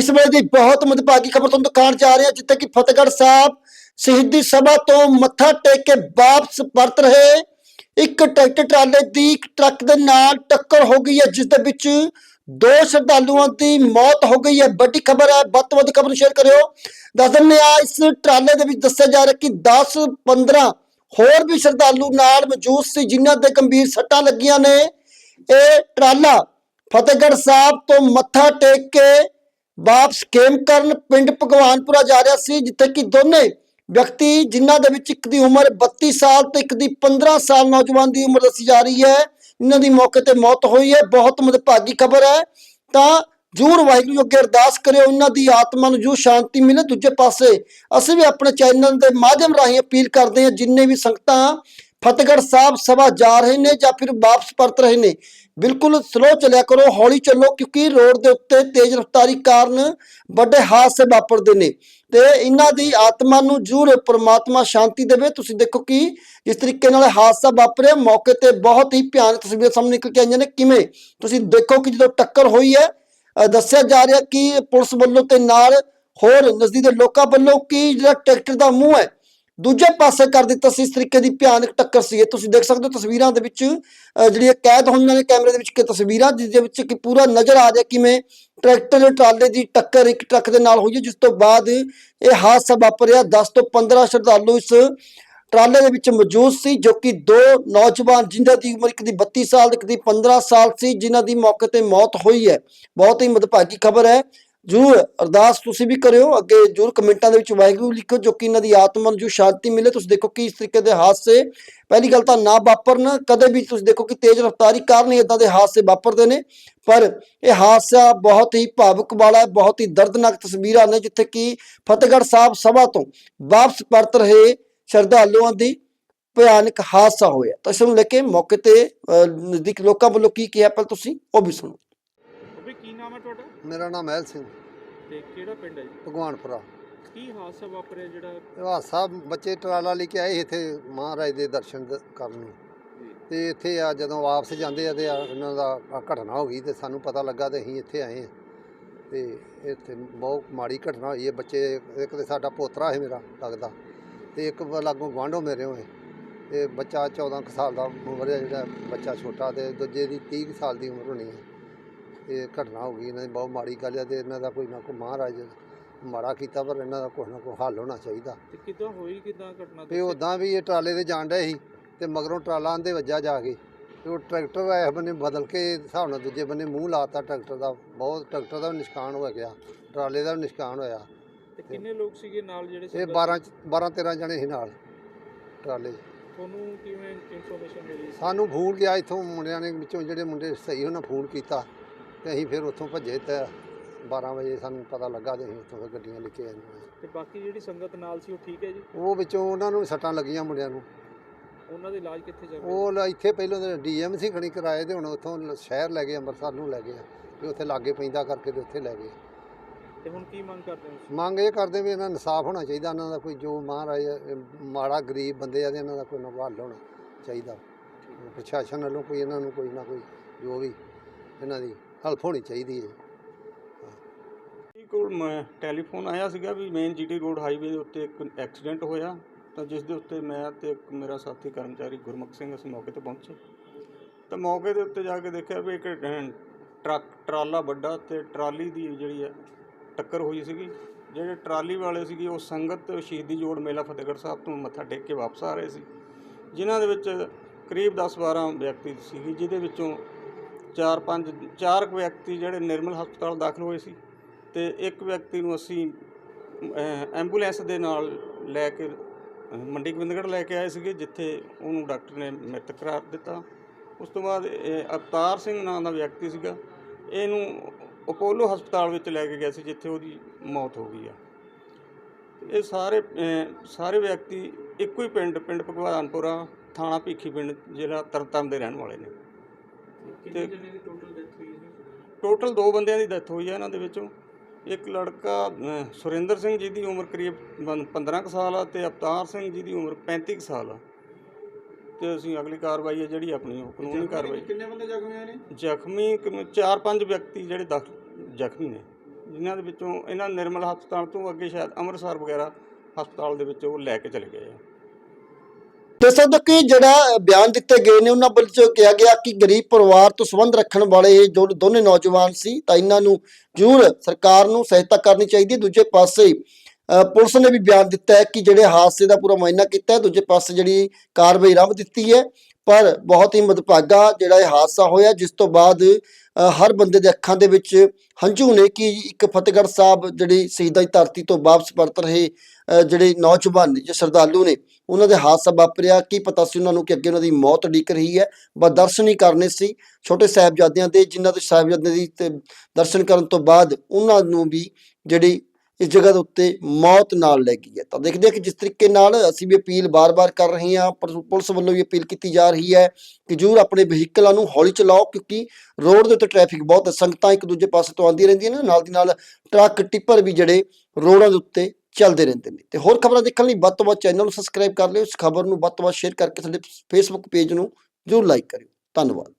ਇਸ ਵੇਲੇ ਦੀ ਬਹੁਤ ਮੰਦਭਾਗੀ ਖਬਰ ਤੁਹਾਨੂੰ ਦਿਖਾਉਣ ਜਾ ਰਹੇ ਹਾਂ, ਜਿੱਥੇ ਕਿ ਫਤਿਹਗੜ੍ਹ ਸਾਹਿਬ ਸ਼ਹੀਦੀ ਸਭਾ ਤੋਂ ਮੱਥਾ ਟੇਕ ਕੇ ਵਾਪਸ ਪਰਤ ਰਹੇ। ਇੱਕ ਟਰੈਕਟਰ ਟਰਾਲੇ ਦੀ ਟਰੱਕ ਦੇ ਨਾਲ ਟੱਕਰ ਹੋ ਗਈ ਹੈ, ਜਿਸ ਦੇ ਵਿੱਚ ਦੋ ਸ਼ਰਧਾਲੂਆਂ ਦੀ ਮੌਤ ਹੋ ਗਈ ਹੈ। ਵੱਡੀ ਖਬਰ ਹੈ, ਵੱਧ ਤੋਂ ਵੱਧ ਖਬਰ ਨੂੰ ਸ਼ੇਅਰ ਕਰਿਓ। ਦੱਸ ਦਿੰਦੇ ਆ ਇਸ ਟਰਾਲੇ ਦੇ ਵਿੱਚ ਦੱਸਿਆ ਜਾ ਰਿਹਾ ਕਿ 10 15 ਹੋਰ ਵੀ ਸ਼ਰਧਾਲੂ ਨਾਲ ਮੌਜੂਦ ਸੀ, ਜਿਨ੍ਹਾਂ ਦੇ ਗੰਭੀਰ ਸੱਟਾਂ ਲੱਗੀਆਂ ਨੇ। ਇਹ ਟਰਾਲਾ ਫਤਿਹਗੜ੍ਹ ਸਾਹਿਬ ਤੋਂ ਮੱਥਾ ਟੇਕ ਕੇ ਵਾਪਸ ਖੇਮ ਕਰਨ ਪਿੰਡ ਭਗਵਾਨਪੁਰਾ ਜਾ ਰਿਹਾ ਸੀ, ਜਿੱਥੇ ਕਿ ਦੋਨੇ ਵਿਅਕਤੀ ਜਿਨ੍ਹਾਂ ਦੇ ਵਿੱਚ ਇੱਕ ਦੀ ਉਮਰ 32 ਸਾਲ ਤੇ ਇੱਕ ਦੀ 15 ਸਾਲ ਨੌਜਵਾਨ ਦੀ ਉਮਰ ਦੱਸੀ ਜਾ ਰਹੀ ਹੈ। ਇਹਨਾਂ ਦੀ ਮੌਕੇ ਤੇ ਮੌਤ ਹੋਈ ਹੈ। ਬਹੁਤ ਮਦਭਾਗੀ ਖਬਰ ਹੈ। ਤਾਂ ਜੂਰ ਵਾਹਿਗੁਰੂ ਅੱਗੇ ਅਰਦਾਸ ਕਰਿਓ। ਉਹਨਾਂ ਦੀ ਆਤਮਾ ਨੂੰ ਜੋ ਸ਼ਾਂਤੀ ਮਿਲੇ। ਦੂਜੇ ਪਾਸੇ ਅਸੀਂ ਵੀ ਆਪਣੇ ਚੈਨਲ ਦੇ ਮਾਧਿਅਮ ਰਾਹੀਂ ਅਪੀਲ ਕਰਦੇ ਹਾਂ, ਜਿੰਨੇ ਵੀ ਸੰਗਤਾਂ ਫਤਿਹਗੜ੍ਹ ਸਾਹਿਬ ਸਭਾ ਜਾ ਰਹੇ ਨੇ ਜਾਂ ਫਿਰ ਵਾਪਸ ਪਰਤ ਰਹੇ ਨੇ? ਬਿਲਕੁਲ ਸਲੋ ਚੱਲਿਆ ਕਰੋ, ਹੌਲੀ ਚੱਲੋ, ਕਿਉਂਕਿ ਰੋਡ ਦੇ ਉੱਤੇ ਤੇਜ਼ ਰਫ਼ਤਾਰੀ ਕਾਰਨ ਵੱਡੇ ਹਾਦਸੇ ਵਾਪਰਦੇ ਨੇ। ਤੇ ਇਹਨਾਂ ਦੀ ਆਤਮਾ ਨੂੰ ਜ਼ਰੂਰ ਪ੍ਰਮਾਤਮਾ ਸ਼ਾਂਤੀ ਦੇਵੇ। ਤੁਸੀਂ ਦੇਖੋ ਕਿ ਜਿਸ ਤਰੀਕੇ ਨਾਲ ਹਾਦਸਾ ਵਾਪਰਿਆ, ਮੌਕੇ ਤੇ ਬਹੁਤ ਹੀ ਭਿਆਨਕ ਤਸਵੀਰਾਂ ਸਾਹਮਣੇ ਨਿਕਲ ਕੇ ਆਈਆਂ ਨੇ। ਕਿਵੇਂ? ਤੁਸੀਂ ਦੇਖੋ ਕਿ ਜਦੋਂ ਟੱਕਰ ਹੋਈ ਹੈ ਦੱਸਿਆ ਜਾ ਰਿਹਾ ਕਿ ਪੁਲਿਸ ਵੱਲੋਂ ਤੇ ਨਾਲ ਹੋਰ ਨਜ਼ਦੀਕ ਦੇ ਲੋਕਾਂ ਵੱਲੋਂ ਕਿ ਜਿਹੜਾ ਟਰੈਕਟਰ ਦਾ ਮੂੰਹ ਹੈ ਦੂਜੇ ਪਾਸੇ ਕਰ ਦਿੱਤਾ ਸੀ, ਇਸ ਤਰੀਕੇ ਦੀ ਭਿਆਨਕ ਟੱਕਰ ਸੀ ਇਹ। ਤੁਸੀਂ ਦੇਖ ਸਕਦੇ ਹੋ ਤਸਵੀਰਾਂ ਦੇ ਵਿੱਚ ਜਿਹੜੀਆਂ ਕੈਦ ਹੋਈਆਂ ਨੇ ਕੈਮਰੇ ਦੇ ਵਿੱਚ, ਕਿ ਤਸਵੀਰਾਂ ਜਿਸ ਦੇ ਵਿੱਚ ਕਿ ਪੂਰਾ ਨਜ਼ਰ ਆ ਰਿਹਾ ਕਿਵੇਂ ਟਰੈਕਟਰ ਤੇ ਟਰਾਲੇ ਦੀ ਟੱਕਰ ਇੱਕ ਟਰੱਕ ਦੇ ਨਾਲ ਹੋਈ ਹੈ, ਜਿਸ ਤੋਂ ਬਾਅਦ ਇਹ ਹਾਦਸਾ ਵਾਪਰਿਆ। 10 ਤੋਂ 15 ਸ਼ਰਧਾਲੂ ਇਸ ਟਰਾਲੇ ਦੇ ਵਿੱਚ ਮੌਜੂਦ ਸੀ, ਜੋ ਕਿ ਦੋ ਨੌਜਵਾਨ, ਜਿਨ੍ਹਾਂ ਦੀ ਉਮਰ ਇੱਕ ਦੀ 32 ਸਾਲ ਤੇ ਇੱਕ ਦੀ 15 ਸਾਲ ਸੀ, ਜਿਨ੍ਹਾਂ ਦੀ ਮੌਕੇ ਤੇ ਮੌਤ ਹੋਈ ਹੈ। ਬਹੁਤ ਹੀ ਮਦਭਾਗੀ ਖਬਰ ਹੈ। ਜਰੂਰ, ਅਰਦਾਸ ਤੁਸੀਂ ਵੀ ਕਰਿਓ, ਅੱਗੇ ਜਰੂਰ ਕਮੈਂਟਾਂ ਦੇ ਵਿੱਚ ਵਾਹਿਗੁਰੂ ਲਿਖੋ ਜੋ ਕਿ ਇਹਨਾਂ ਦੀ ਆਤਮਾ ਨੂੰ ਸ਼ਾਂਤੀ ਮਿਲੇ। ਤੁਸੀਂ ਦੇਖੋ ਕਿ ਇਸ ਤਰੀਕੇ ਦੇ ਹਾਦਸੇ, ਪਹਿਲੀ ਗੱਲ ਤਾਂ ਨਾ ਵਾਪਰਨ, ਕਦੇ ਵੀ ਤੁਸੀਂ ਦੇਖੋ ਕਿ ਤੇਜ਼ ਰਫ਼ਤਾਰੀ ਕਾਰਨ ਇਦਾਂ ਦੇ ਹਾਦਸੇ ਵਾਪਰਦੇ ਨੇ। ਪਰ ਇਹ ਹਾਦਸਾ ਬਹੁਤ ਹੀ ਭਾਵੁਕ ਵਾਲਾ ਬਹੁਤ ਹੀ ਦਰਦਨਾਕ ਤਸਵੀਰਾਂ ਨੇ, ਜਿੱਥੇ ਕਿ ਫਤਿਹਗੜ੍ਹ ਸਾਹਿਬ ਸਭਾ ਤੋਂ ਵਾਪਸ ਪਰਤ ਰਹੇ ਸ਼ਰਧਾਲੂਆਂ ਦੀ ਭਿਆਨਕ ਹਾਦਸਾ ਹੋਇਆ। ਤਾਂ ਇਸ ਨੂੰ ਲੈ ਕੇ ਮੌਕੇ ਤੇ ਨਜ਼ਦੀਕ ਲੋਕਾਂ ਵੱਲੋਂ ਕੀ ਕਿਹਾ, ਪਹਿਲਾਂ ਤੁਸੀਂ ਉਹ ਵੀ ਸੁਣੋ। ਕੀ ਨਾਮ ਹੈ ਤੁਹਾਡਾ? ਮੇਰਾ ਨਾਮ ਮਹਿਲ ਸਿੰਘ। ਤੇ ਕਿਹੜਾ ਪਿੰਡ ਹੈ ਜੀ? ਭਗਵਾਨਪੁਰਾ। ਕੀ ਹਾਦਸਾ ਵਾਪਰਿਆ ਜਿਹੜਾ? ਹਾਸਾ ਬੱਚੇ ਟਰਾਲਾ ਲੈ ਕੇ ਆਏ ਇੱਥੇ ਮਹਾਰਾਜ ਦੇ ਦਰਸ਼ਨ ਦ- ਕਰਨ ਨੂੰ। ਤੇ ਇੱਥੇ ਆ ਜਦੋਂ ਵਾਪਸ ਜਾਂਦੇ ਆ ਤੇ ਆ ਇਹਨਾਂ ਦਾ ਘਟਨਾ ਹੋ ਗਈ ਤੇ ਸਾਨੂੰ ਪਤਾ ਲੱਗਾ ਤੇ ਅਸੀਂ ਇੱਥੇ ਆਏ ਆ ਤੇ ਇੱਥੇ ਬਹੁਤ ਮਾੜੀ ਘਟਨਾ ਹੋਈ ਹੈ। ਬੱਚੇ ਇੱਕ ਤੇ ਸਾਡਾ ਪੋਤਰਾ ਹੈ ਮੇਰਾ ਲੱਗਦਾ। ਤੇ ਇੱਕ ਲਾਗੋਂ ਗਵਾਂਢੋਂ ਮੇਰੇ ਹੋਏ। ਤੇ ਬੱਚਾ 14 ਕੁ ਸਾਲ ਦਾ ਉਮਰ ਹੈ ਜਿਹੜਾ ਬੱਚਾ ਛੋਟਾ ਤੇ ਦੂਜੇ ਦੀ 30 ਕੁ ਸਾਲ ਦੀ ਉਮਰ ਹੋਣੀ ਹੈ। ਇਹ ਘਟਨਾ ਹੋ ਗਈ ਇਹਨਾਂ ਦੀ ਬਹੁਤ ਮਾੜੀ ਗੱਲ ਹੈ ਤੇ ਇਹਨਾਂ ਦਾ ਕੋਈ ਨਾ ਕੋਈ ਮਹਾਰਾਜ ਮਾੜਾ ਕੀਤਾ ਪਰ ਇਹਨਾਂ ਦਾ ਕੁਛ ਨਾ ਕੋਈ ਹੱਲ ਹੋਣਾ ਚਾਹੀਦਾ। ਤੇ ਕਿਦਾਂ ਹੋਈ ਕਿਦਾਂ ਘਟਨਾ ਤੇ ਉਦਾਂ ਵੀ ਇਹ ਟਰਾਲੇ ਤੇ ਜਾਣ ਡਏ ਸੀ ਤੇ ਮਗਰੋਂ ਟਰਾਲਾ ਆਂਦੇ ਵੱਜਾ ਜਾ ਕੇ ਤੇ ਉਹ ਟਰੈਕਟਰ ਇਸ ਬੰਨੇ ਬਦਲ ਕੇ ਹਿਸਾਬ ਨਾਲ ਦੂਜੇ ਬੰਨੇ ਮੂੰਹ ਲਾਤਾ ਟਰੈਕਟਰ ਦਾ ਬਹੁਤ ਟਰੈਕਟਰ ਦਾ ਵੀ ਨੁਕਸਾਨ ਹੋ ਗਿਆ ਟਰਾਲੇ ਦਾ ਵੀ ਨੁਕਸਾਨ ਹੋਇਆ। ਤੇ ਕਿੰਨੇ ਲੋਕ ਸੀਗੇ ਨਾਲ ਜਿਹੜੇ ਇਹ ਸੰਗਤ 12 12 13 ਜਣੇ ਸੀ ਨਾਲ ਟਰਾਲੇ। 'ਚ। ਤੁਹਾਨੂੰ ਕਿਵੇਂ ਇਨਫੋਰਮੇਸ਼ਨ ਮਿਲੀ? ਸਾਨੂੰ ਫੋਨ ਗਿਆ ਇੱਥੋਂ ਮੁੰਡਿਆਂ ਨੇ ਵਿੱਚੋਂ ਜਿਹੜੇ ਮੁੰਡੇ ਸਹੀ ਉਹਨਾਂ ਫੋਨ ਕੀਤਾ। ਤੇ ਅਸੀਂ ਫਿਰ ਉੱਥੋਂ ਭੱਜੇ ਤੇ 12 ਵਜੇ ਸਾਨੂੰ ਪਤਾ ਲੱਗਾ ਤੇ ਅਸੀਂ ਉੱਥੋਂ ਫਿਰ ਗੱਡੀਆਂ ਲੈ ਕੇ ਆਏ ਤੇ ਬਾਕੀ ਜਿਹੜੀ ਸੰਗਤ ਨਾਲ ਸੀ ਉਹ ਠੀਕ ਹੈ ਜੀ? ਉਹ ਵਿੱਚੋਂ ਉਹਨਾਂ ਨੂੰ ਸੱਟਾਂ ਲੱਗੀਆਂ ਮੁੰਡਿਆਂ ਨੂੰ। ਉਹਨਾਂ ਦਾ ਇਲਾਜ ਕਿੱਥੇ ਚੱਲ ਰਿਹਾ? ਉਹ ਲ- ਇੱਥੇ ਪਹਿਲਾਂ ਤਾਂ ਡੀਐਮਸੀ ਖਣੀ ਕਰਾਏ ਤੇ ਹੁਣ ਉੱਥੋਂ ਲ- ਸ਼ਹਿਰ ਲੈ ਗਏ ਅੰਮ੍ਰਿਤਸਰ ਨੂੰ ਲੈ ਗਏ ਆ। ਵੀ ਉੱਥੇ ਲਾਗੇ ਪੈਂਦਾ ਕਰਕੇ ਤੇ ਉੱਥੇ ਲੈ ਗਏ। ਤੇ ਹੁਣ ਕੀ ਮੰਗ ਕਰਦੇ ਹੋ ਤੁਸੀਂ? ਮੰਗ ਇਹ ਕਰਦੇ ਵੀ ਇਹਨਾਂ ਨੂੰ ਇਨਸਾਫ ਹੋਣਾ ਚਾਹੀਦਾ ਇਹਨਾਂ ਦਾ ਕੋਈ ਜੋ ਮਹਾਰਾਜ ਮਾੜਾ ਗਰੀਬ ਬੰਦੇ ਆ ਤੇ ਇਹਨਾਂ ਦਾ ਕੋਈ ਨਾ ਹੱਲ ਹੋਣਾ ਚਾਹੀਦਾ। ਪ੍ਰਸ਼ਾਸਨ ਵੱਲੋਂ ਕੋਈ ਇਹਨਾਂ ਨੂੰ ਕੋਈ ਨਾ ਕੋਈ ਜੋ ਵੀ ਇਹਨਾਂ ਦੀ ਹੈਲਪ ਹੋਣੀ ਚਾਹੀਦੀ ਹੈ। ਜੀ ਕੋਲ ਮੈਂ ਟੈਲੀਫੋਨ ਆਇਆ ਸੀਗਾ ਵੀ ਮੇਨ ਜੀਟੀ ਰੋਡ ਹਾਈਵੇ ਦੇ ਉੱਤੇ ਇੱਕ ਐਕਸੀਡੈਂਟ ਹੋਇਆ। ਤਾਂ ਜਿਸ ਦੇ ਉੱਤੇ ਮੈਂ ਤੇ ਇੱਕ ਮੇਰਾ ਸਾਥੀ ਕਰਮਚਾਰੀ ਗੁਰਮੁਖ ਸਿੰਘ ਅਸੀਂ ਮੌਕੇ ਤੇ ਪਹੁੰਚੇ। ਤਾਂ ਮੌਕੇ ਦੇ ਉੱਤੇ ਜਾ ਕੇ ਦੇਖਿਆ ਵੀ ਇੱਕ ਟਰੱਕ, ਟਰਾਲਾ ਵੱਡਾ ਤੇ ਟਰਾਲੀ ਦੀ ਜਿਹੜੀ ਹੈ ਟੱਕਰ ਹੋਈ ਸੀਗੀ। ਜਿਹੜੇ ਟਰਾਲੀ ਵਾਲੇ ਸੀਗੇ ਉਹ ਸੰਗਤ ਸ਼ਹੀਦੀ ਜੋੜ ਮੇਲਾ ਫਤਿਹਗੜ੍ਹ ਸਾਹਿਬ ਤੋਂ ਮੱਥਾ ਟੇਕ ਕੇ ਵਾਪਸ ਆ ਰਹੇ ਸੀ। ਜਿਨ੍ਹਾਂ ਦੇ ਵਿੱਚ ਕਰੀਬ 10-12 ਵਿਅਕਤੀ ਸੀਗੇ, ਜਿਹਦੇ ਵਿੱਚੋਂ 4-5 ਚਾਰ ਕੁ ਵਿਅਕਤੀ ਜਿਹੜੇ ਨਿਰਮਲ ਹਸਪਤਾਲ ਦਾਖਲ ਹੋਏ ਸੀ ਤੇ ਇੱਕ ਵਿਅਕਤੀ ਨੂੰ ਅਸੀਂ ਅਹ, ਐਂਬੂਲੈਂਸ ਦੇ ਨਾਲ ਲੈ ਕੇ ਮੰਡੀ ਗੋਬਿੰਦਗੜ੍ਹ ਲੈ ਕੇ ਆਏ ਸੀਗੇ ਜਿੱਥੇ ਉਹਨੂੰ ਡਾਕਟਰ ਨੇ ਮ੍ਰਿਤਕ ਕਰਾਰ ਦਿੱਤਾ। ਉਸ ਤੋਂ ਬਾਅਦ ਇਹ ਅਵਤਾਰ ਸਿੰਘ ਨਾਂ ਦਾ ਵਿਅਕਤੀ ਸੀਗਾ ਇਹਨੂੰ ਅਪੋਲੋ ਹਸਪਤਾਲ ਵਿੱਚ ਲੈ ਕੇ ਗਿਆ ਸੀ ਜਿੱਥੇ ਉਹਦੀ ਮੌਤ ਹੋ ਗਈ ਆ। ਇਹ ਸਾਰੇ ਸਾਰੇ ਵਿਅਕਤੀ ਇੱਕੋ ਹੀ ਪਿੰਡ ਪਿੰਡ ਭਗਵਾਨਪੁਰਾ ਥਾਣਾ ਭੀਖੀ ਪਿੰਡ ਜ਼ਿਲ੍ਹਾ ਤਰਨਤਾਰਨ ਦੇ ਰਹਿਣ ਵਾਲੇ ਨੇ। ਕਿੰਨੇ ਤੇ- ਜਣੇ ਦੀ ਟੋਟਲ ਡੈਥ ਹੋਈ ਹੈ ਟੋਟਲ ਦੋ ਬੰਦਿਆਂ ਦੀ ਡੈਥ ਹੋਈ ਹੈ ਇਹਨਾਂ ਦੇ ਵਿੱਚੋਂ। ਇੱਕ ਲੜਕਾ ਅਹ, ਸੁਰਿੰਦਰ ਸਿੰਘ ਜੀ ਦੀ ਉਮਰ ਕਰੀਬ ਬੰ- 15 ਕੁ ਸਾਲ ਆ ਤੇ ਅਵਤਾਰ ਸਿੰਘ ਜੀ ਦੀ ਉਮਰ 35 ਕੁ ਸਾਲ ਆ। ਤੇ ਅਸੀਂ ਅਗਲੀ ਕਾਰਵਾਈ ਹੈ ਜਿਹੜੀ ਆਪਣੀ ਉਹ ਕਾਨੂੰਨੀ ਕਾਰਵਾਈ। ਕਿੰਨੇ ਬੰਦੇ ਜ਼ਖਮੀ ਹੋਏ ਨੇ? ਜ਼ਖਮੀ ਚਾਰ ਪੰਜ ਵਿਅਕਤੀ ਜਿਹੜੇ ਦਾਖਲ ਜ਼ਖਮੀ ਨੇ ਜਿਨ੍ਹਾਂ ਦੇ ਵਿੱਚੋਂ ਇਹਨਾਂ ਨਿਰਮਲ ਹਸਪਤਾਲ ਤੋਂ ਅੱਗੇ ਸ਼ਾਇਦ ਅੰਮ੍ਰਿਤਸਰ ਵਗੈਰਾ ਹਸਪਤਾਲ ਦੇ ਵਿੱਚ ਉਹ ਲੈ ਕੇ ਚਲੇ ਗਏ ਆ। ਦੇਖ ਸਕਦੇ ਕਿ ਜਿਹੜਾ ਬਿਆਨ ਦਿੱਤੇ ਗਏ ਨੇ ਉਹਨਾਂ ਵੱਲੋਂ ਕਿਹਾ ਗਿਆ ਕਿ ਗਰੀਬ ਪਰਿਵਾਰ ਤੋਂ ਸੰਬੰਧ ਰੱਖਣ ਵਾਲੇ ਜੋ ਦੋਨੇ ਨੌਜਵਾਨ ਸੀ ਤਾਂ ਇਹਨਾਂ ਨੂੰ ਜ਼ਰੂਰ ਸਰਕਾਰ ਨੂੰ ਸਹਾਇਤਾ ਕਰਨੀ ਚਾਹੀਦੀ। ਹੈ ਦੂਜੇ ਪਾਸੇ ਅ, ਪੁਲਿਸ ਨੇ ਵੀ ਬਿਆਨ ਦਿੱਤਾ ਹੈ ਕਿ ਜਿਹੜੇ ਹਾਦਸੇ ਦਾ ਪੂਰਾ ਮੁਆਇਨਾ ਕੀਤਾ ਹੈ ਦੂਜੇ ਪਾਸੇ ਜਿਹੜੀ ਕਾਰਵਾਈ ਰੱਬ ਦਿੱਤੀ ਹੈ। ਪਰ ਬਹੁਤ ਹੀ ਮਦਭਾਗਾ ਜਿਹੜਾ ਇਹ ਹਾਦਸਾ ਹੋਇਆ ਜਿਸ ਤੋਂ ਬਾਅਦ ਹਰ ਬੰਦੇ ਦੇ ਅੱਖਾਂ ਦੇ ਵਿੱਚ ਹੰਝੂ ਨੇ ਕਿ ਇੱਕ ਫਤਿਹਗੜ੍ਹ ਸਾਹਿਬ ਜਿਹੜੀ ਸ਼ਹੀਦਾਂ ਦੀ ਧਰਤੀ ਤੋਂ ਵਾਪਸ ਪਰਤ ਰਹੇ ਜਿਹੜੇ ਨੌਜਵਾਨ ਨੇ, ਜੋ ਸ਼ਰਧਾਲੂ ਨੇ ਉਹਨਾਂ ਦੇ ਹਾਦਸਾ ਵਾਪਰਿਆ। ਕੀ ਪਤਾ ਸੀ ਉਹਨਾਂ ਨੂੰ ਕਿ ਅੱਗੇ ਉਹਨਾਂ ਦੀ ਮੌਤ ਉਡੀਕ ਰਹੀ ਹੈ? ਬਸ ਦਰਸ਼ਨ ਹੀ ਕਰਨੇ ਸੀ। ਛੋਟੇ ਸਾਹਿਬਜ਼ਾਦਿਆਂ ਦੇ ਜਿਨ੍ਹਾਂ ਦੇ ਸਾਹਿਬਜ਼ਾਦਿਆਂ ਦੀ ਦਰਸ਼ਨ ਕਰਨ ਤੋਂ ਬਾਅਦ ਉਹਨਾਂ ਨੂੰ ਵੀ ਜਿਹੜੀ ਇਸ ਜਗ੍ਹਾ ਦੇ ਉੱਤੇ ਮੌਤ ਨਾਲ ਲੈ ਗਈ ਹੈ। ਤਾਂ ਦੇਖਦੇ ਹਾਂ ਕਿ ਜਿਸ ਤਰੀਕੇ ਨਾਲ ਅਸੀਂ ਵੀ ਅਪੀਲ ਬਾਰ-ਬਾਰ ਕਰ ਰਹੇ ਹਾਂ, ਪਰ ਪੁਲਿਸ ਵੱਲੋਂ ਵੀ ਅਪੀਲ ਕੀਤੀ ਜਾ ਰਹੀ ਹੈ ਕਿ ਜ਼ਰੂਰ ਆਪਣੇ ਵਹੀਕਲਾਂ ਨੂੰ ਹੌਲੀ ਚਲਾਓ, ਕਿਉਂਕਿ ਰੋਡ ਦੇ ਉੱਤੇ ਟ੍ਰੈਫਿਕ ਬਹੁਤ ਹੈ। ਸੰਗਤਾਂ ਇੱਕ ਦੂਜੇ ਪਾਸੇ ਤੋਂ ਆਉਂਦੀਆਂ ਰਹਿੰਦੀਆਂ ਨੇ, ਨਾਲ ਦੀ ਨਾਲ ਟਰੱਕ, ਟਿੱਪਰ ਵੀ ਜਿਹੜੇ ਰੋਡਾਂ ਦੇ ਉੱਤੇ ਚੱਲਦੇ ਰਹਿੰਦੇ ਨੇ। ਤੇ ਹੋਰ ਖਬਰਾਂ ਦੇਖਣ ਲਈ ਵੱਧ ਤੋਂ ਵੱਧ ਚੈਨਲ ਨੂੰ ਸਬਸਕ੍ਰਾਈਬ ਕਰ ਲਿਓ। ਇਸ ਖਬਰ ਨੂੰ ਵੱਧ ਤੋਂ ਵੱਧ ਸ਼ੇਅਰ ਕਰਕੇ ਸਾਡੇ ਫੇਸਬੁੱਕ ਪੇਜ ਨੂੰ ਜ਼ਰੂਰ ਲਾਈਕ ਕਰਿਓ। ਧੰਨਵਾਦ।